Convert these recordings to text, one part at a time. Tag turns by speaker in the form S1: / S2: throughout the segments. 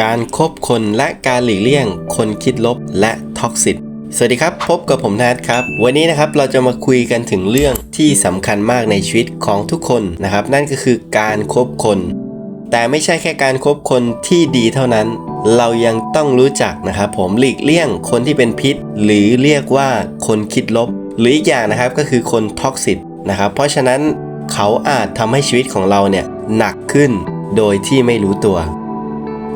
S1: การคบคนและการหลีกเลี่ยง คนคิดลบและท็อกซิตสวัสดีครับ พบกับผมแทดครับ วันนี้นะครับเราจะมาคุยกันถึงเรื่องที่สำคัญมากในชีวิตของทุกคนนะครับ นั่นก็คือการคบคน แต่ไม่ใช่แค่การคบคนที่ดีเท่านั้น เรายังต้องรู้จักนะครับผมหลีกเลี่ยงคนที่เป็นพิษ หรือเรียกว่าคนคิดลบ หรืออีกอย่างนะครับก็คือคนท็อกซิตนะครับเพราะฉะนั้นเขาอาจทำให้ชีวิตของเราเนี่ยหนักขึ้นโดยที่ไม่รู้ตัว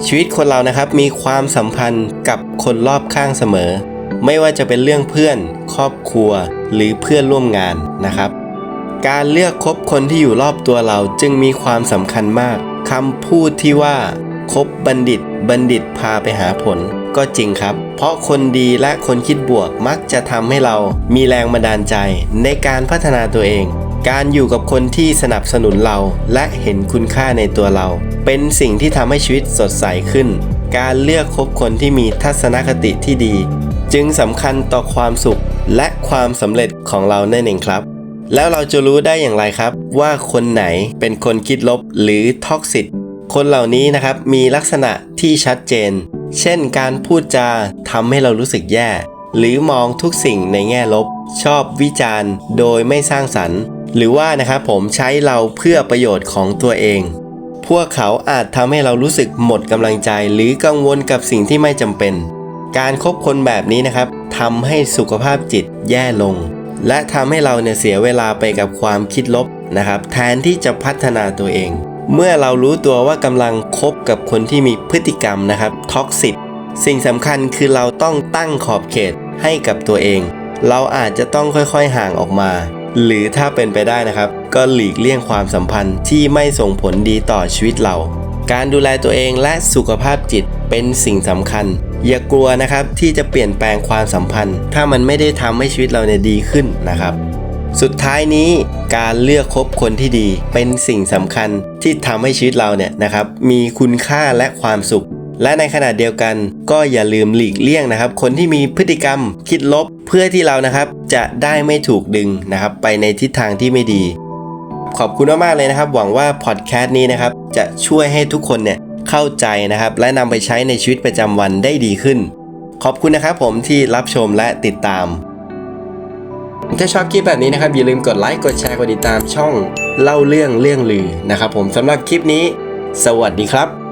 S1: ชีวิตคนเรานะครับมีความสัมพันธ์กับคนรอบข้างเสมอ ไม่ว่าจะเป็นเรื่องเพื่อน ครอบครัว หรือเพื่อนร่วมงานนะครับ การเลือกคบคนที่อยู่รอบตัวเราจึงมีความสำคัญมากคำพูดที่ว่าคบบัณฑิต บัณฑิตพาไปหาผล ก็จริงครับ เพราะคนดีและคนคิดบวกมักจะทำให้เรามีแรงบันดาลใจในการพัฒนาตัวเอง การอยู่กับคนที่สนับสนุนเราและเห็นคุณค่าในตัวเรา เป็นสิ่งที่ทำให้ชีวิตสดใสขึ้น การเลือกคบคนที่มีทัศนคติที่ดี จึงสำคัญต่อความสุขและความสำเร็จของเราแน่นเองครับ แล้วเราจะรู้ได้อย่างไรครับ ว่าคนไหนเป็นคนคิดลบหรือท็อกซิตคนเหล่านี้นะครับมีลักษณะที่ชัดเจน เช่นการพูดจาทำให้เรารู้สึกแย่ หรือมองทุกสิ่งในแง่ลบ ชอบวิจารณ์ โดยไม่สร้างสรรค์ หรือว่านะครับผมใช้เราเพื่อประโยชน์ของตัวเอง พวกเขาอาจทำให้เรารู้สึกหมดกำลังใจหรือกังวลกับสิ่งที่ไม่จำเป็น การคบคนแบบนี้นะครับทำให้สุขภาพจิตแย่ลง และทำให้เราเนี่ยเสียเวลาไปกับความคิดลบนะครับแทนที่จะพัฒนาตัวเอง เมื่อเรารู้ตัวว่ากำลังคบกับคนที่มีพฤติกรรมนะครับท็อกซิตสิ่งสำคัญคือเราต้องตั้งขอบเขตให้กับตัวเอง เราอาจจะต้องค่อยๆห่างออกมา หรือถ้าเป็นไปได้นะครับ ก็หลีกเลี่ยงความสัมพันธ์ที่ไม่ส่งผลดีต่อชีวิตเรา การดูแลตัวเองและสุขภาพจิตเป็นสิ่งสำคัญ อย่ากลัวนะครับที่จะเปลี่ยนแปลงความสัมพันธ์ ถ้ามันไม่ได้ทำให้ชีวิตเราเนี่ยดีขึ้นนะครับ สุดท้ายนี้การเลือกคบคนที่ดี เป็นสิ่งสำคัญที่ทำให้ชีวิตเราเนี่ยนะครับ มีคุณค่าและความสุขและในขณะเดียวกันก็อย่าลืมหลีกเลี่ยงนะครับ คนที่มีพฤติกรรมคิดลบเพื่อที่เรานะครับ จะได้ไม่ถูกดึงนะครับไปในทิศทางที่ไม่ดี ขอบคุณมากๆเลยนะครับ หวังว่าพอดแคสต์นี้นะครับจะช่วยให้ทุกคนเนี่ยเข้าใจนะครับ และนำไปใช้ในชีวิตประจำวันได้ดีขึ้น ขอบคุณนะครับผมที่รับชมและติดตาม ถ้าชอบคลิปแบบนี้นะครับอย่าลืมกดไลค์กดแชร์กดติดตามช่องเล่าเรื่องเรื่องลือนะครับ ผมสำหรับคลิปนี้ สวัสดีครับ